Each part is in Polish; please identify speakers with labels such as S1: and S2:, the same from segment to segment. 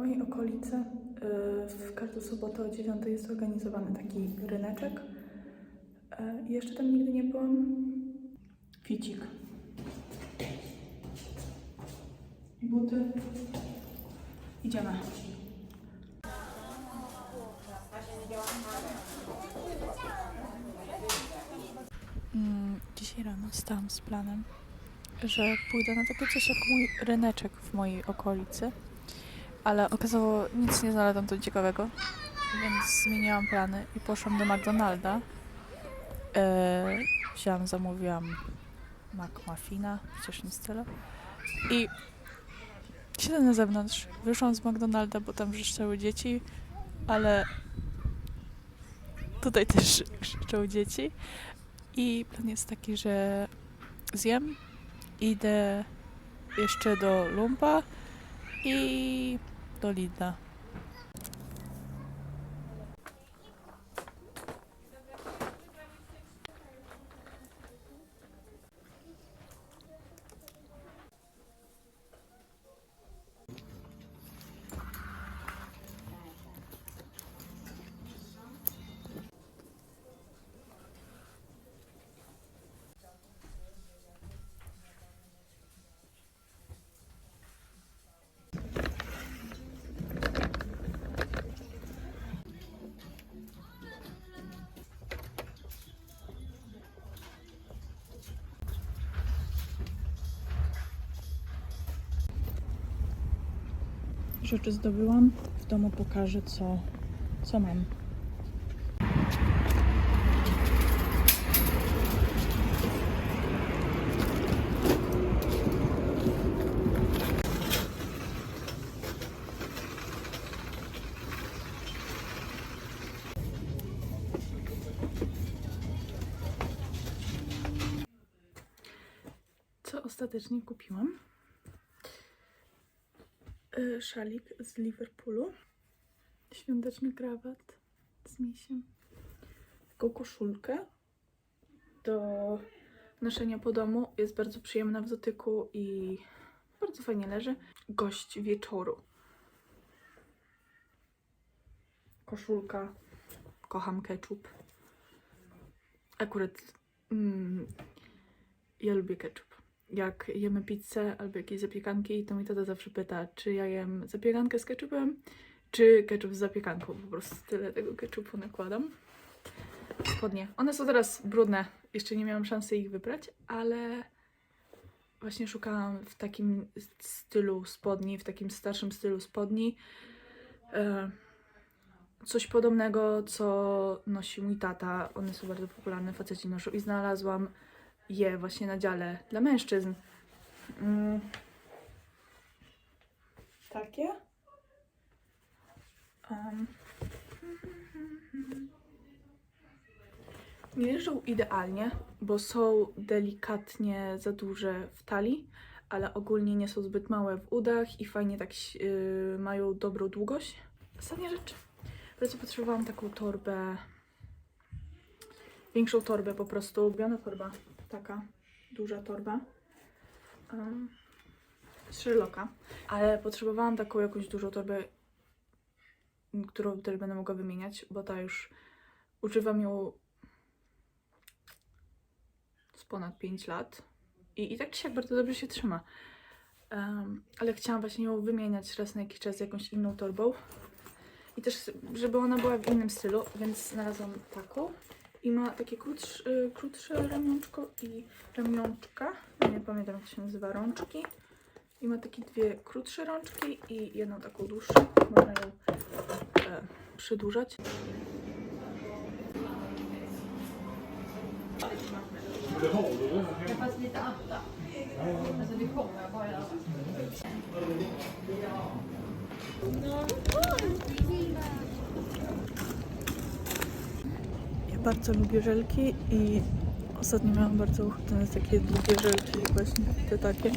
S1: Mojej okolicy y, w każdą sobotę o 9 jest organizowany taki ryneczek. Y, Jeszcze tam nigdy nie byłam. Ficik. Buty. Idziemy. Mm, Dzisiaj rano stałam z planem, że pójdę na takie coś jak mój ryneczek w mojej okolicy, ale okazało nic nie znalazłam tu ciekawego, więc zmieniłam plany i poszłam do McDonalda. Eee, wziąłam, zamówiłam McMuffina, przecież nic tyle. I siedzę na zewnątrz, wyszłam z McDonalda, bo tam wrzeszczały dzieci, ale tutaj też krzyczą dzieci. I plan jest taki, że zjem, idę jeszcze do Lumpa i do Rzeczy zdobyłam. W domu pokażę, co, co mam. Co ostatecznie kupiłam? Y, szalik z Liverpoolu. Świąteczny krawat z misiem. Taką koszulkę do noszenia po domu. Jest bardzo przyjemna w dotyku i bardzo fajnie leży. Gość wieczoru. Koszulka. Kocham ketchup. Akurat mm, ja lubię ketchup jak jemy pizzę albo jakieś zapiekanki, to mi tata zawsze pyta, czy ja jem zapiekankę z ketchupem, czy ketchup z zapiekanką. Po prostu tyle tego ketchupu nakładam. Spodnie. One są teraz brudne. Jeszcze nie miałam szansy ich wybrać, ale właśnie szukałam w takim stylu spodni, w takim starszym stylu spodni. E, coś podobnego, co nosi mój tata. One są bardzo popularne, faceci noszą i znalazłam je właśnie na dziale dla mężczyzn. Mm. Takie. Um. Nie leżą idealnie, bo są delikatnie za duże w talii, ale ogólnie nie są zbyt małe w udach i fajnie tak yy, mają dobrą długość. Ostatnia rzecz. Bardzo potrzebowałam taką torbę, większą torbę po prostu, ulubiona torba taka duża torba. Um, z Sherlocka, ale potrzebowałam taką jakąś dużą torbę, którą też będę mogła wymieniać, bo ta już używam ją z ponad 5 lat i, i tak czy siak bardzo dobrze się trzyma. Um, ale chciałam właśnie ją wymieniać raz na jakiś czas jakąś inną torbą. I też, żeby ona była w innym stylu, więc znalazłam taką i ma takie krótsze, y, krótsze ramionczko i ramionczka. Nie pamiętam jak się nazywa, rączki. I ma takie dwie krótsze rączki i jedną taką dłuższą. Można ją e, przedłużać.
S2: Ja,
S1: bardzo lubię żelki i ostatnio miałam bardzo ochotę na takie długie żelki, właśnie te takie.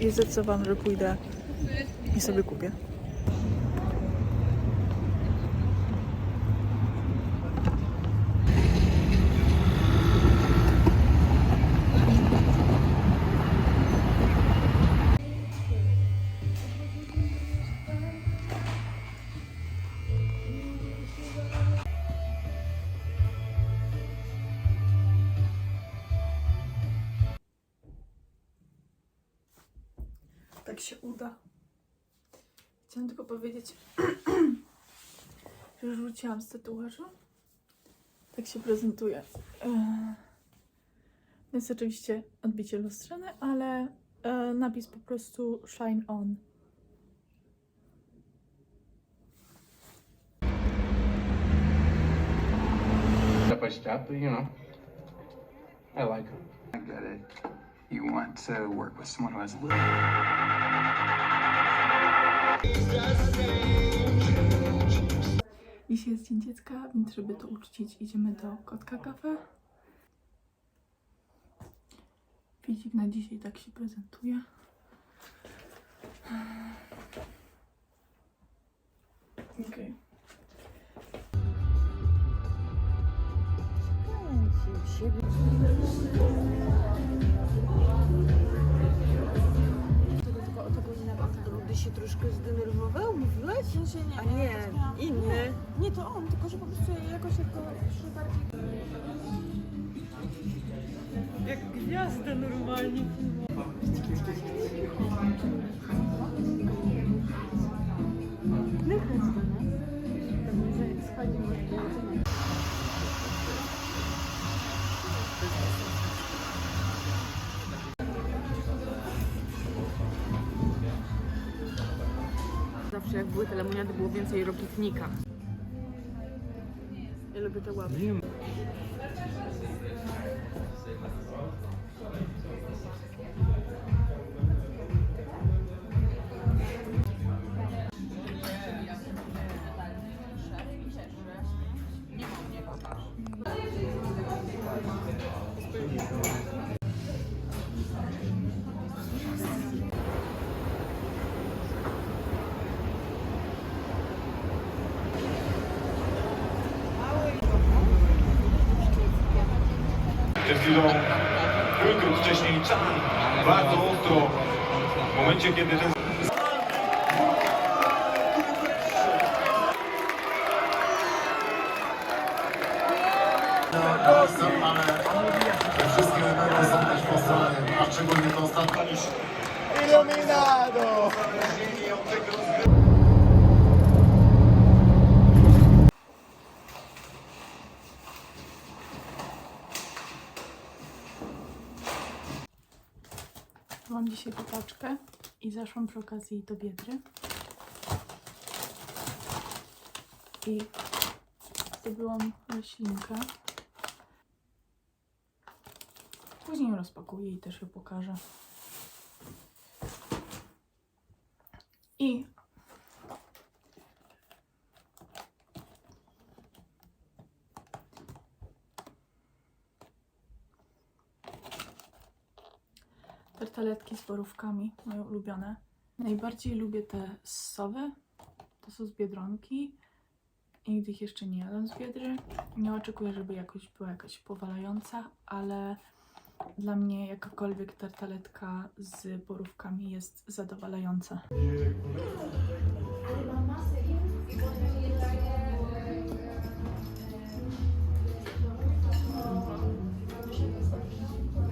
S1: I zdecydowałam, że pójdę i sobie kupię. Jak się uda. Chciałam tylko powiedzieć, że już wróciłam z tatuażu. Tak się prezentuje. Eee, Jest oczywiście odbicie lustrzane, ale e, napis po prostu shine on.
S3: step by step, you know, I like them.
S4: I get it. You want to work with someone who has a little.
S1: Dzisiaj jest Dzień Dziecka, więc żeby to uczcić, idziemy do Kotka Cafe. Filip na dzisiaj tak się prezentuje. Okej.
S5: Rudy się troszkę zdenerwował, mówiłaś?
S6: W sensie nie,
S5: A
S6: ja
S5: nie,
S6: też miałam-
S5: inny.
S6: Nie, nie, to on, tylko że po prostu jakoś jako szły bardziej...
S5: Jak gwiazda normalnie. Zawsze jak były te lemoniady, było więcej rokitnika. Ja lubię te łapy.
S7: Chwilą Wilkut, wcześniej Chan, bardzo ostro. W momencie, kiedy ten
S1: dzisiaj wypaczkę i zaszłam przy okazji do Biedry. I zdobyłam roślinkę. Później ją rozpakuję i też ją pokażę. I tartaletki z borówkami, moje ulubione. Najbardziej lubię te z sowy. To są z Biedronki. Nigdy ich jeszcze nie jadłam z Biedry. Nie oczekuję, żeby jakoś była jakaś powalająca, ale dla mnie jakakolwiek tartaletka z borówkami jest zadowalająca.